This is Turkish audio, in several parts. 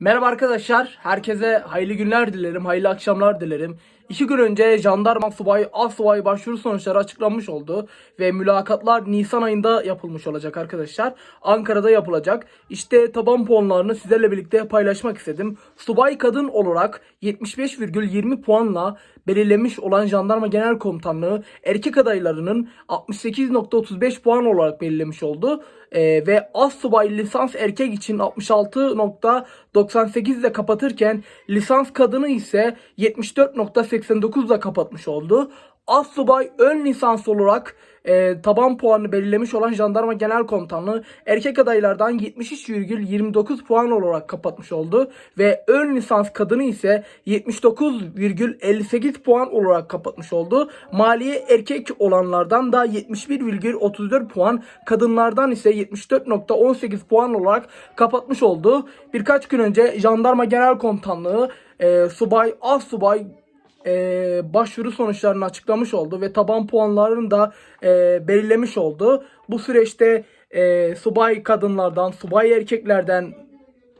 Merhaba arkadaşlar. Herkese hayırlı günler dilerim. Hayırlı akşamlar dilerim. İki gün önce jandarma subay asubay başvuru sonuçları açıklanmış oldu ve mülakatlar Nisan ayında yapılmış olacak arkadaşlar. Ankara'da yapılacak. İşte taban puanlarını sizlerle birlikte paylaşmak istedim. Subay kadın olarak 75,20 puanla belirlemiş olan Jandarma Genel Komutanlığı erkek adaylarının 68.35 puan olarak belirlemiş oldu. Ee, ve az subay lisans erkek için 66.98 ile kapatırken lisans kadını ise 74.8 %89'la kapatmış oldu. Assubay ön lisans olarak e, taban puanı belirlemiş olan Jandarma Genel Komutanlığı erkek adaylardan 73,29 puan olarak kapatmış oldu ve ön lisans kadını ise 79,58 puan olarak kapatmış oldu. Maliye erkek olanlardan da 71,34 puan, kadınlardan ise 74,18 puan olarak kapatmış oldu. Birkaç gün önce Jandarma Genel Komutanlığı e, subay, az subay e, başvuru sonuçlarını açıklamış oldu ve taban puanlarını da e, belirlemiş oldu. Bu süreçte e, subay kadınlardan, subay erkeklerden,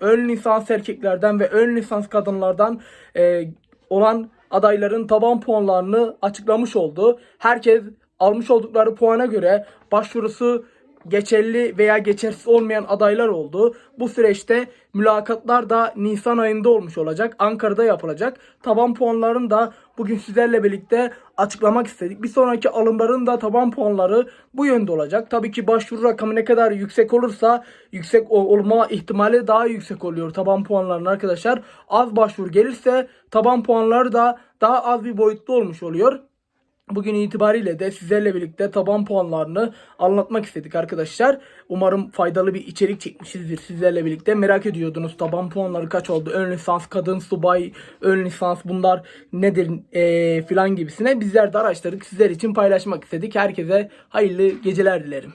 ön lisans erkeklerden ve ön lisans kadınlardan e, olan adayların taban puanlarını açıklamış oldu. Herkes almış oldukları puana göre başvurusu geçerli veya geçersiz olmayan adaylar oldu. Bu süreçte mülakatlar da Nisan ayında olmuş olacak. Ankara'da yapılacak. Taban puanlarını da bugün sizlerle birlikte açıklamak istedik. Bir sonraki alımların da taban puanları bu yönde olacak. Tabii ki başvuru rakamı ne kadar yüksek olursa yüksek ol- olma ihtimali daha yüksek oluyor taban puanlarının arkadaşlar. Az başvuru gelirse taban puanları da daha az bir boyutta olmuş oluyor. Bugün itibariyle de sizlerle birlikte taban puanlarını anlatmak istedik arkadaşlar. Umarım faydalı bir içerik çekmişizdir sizlerle birlikte. Merak ediyordunuz taban puanları kaç oldu? Ön lisans, kadın subay, ön lisans bunlar nedir eee filan gibisine. Bizler de araştırdık. Sizler için paylaşmak istedik. Herkese hayırlı geceler dilerim.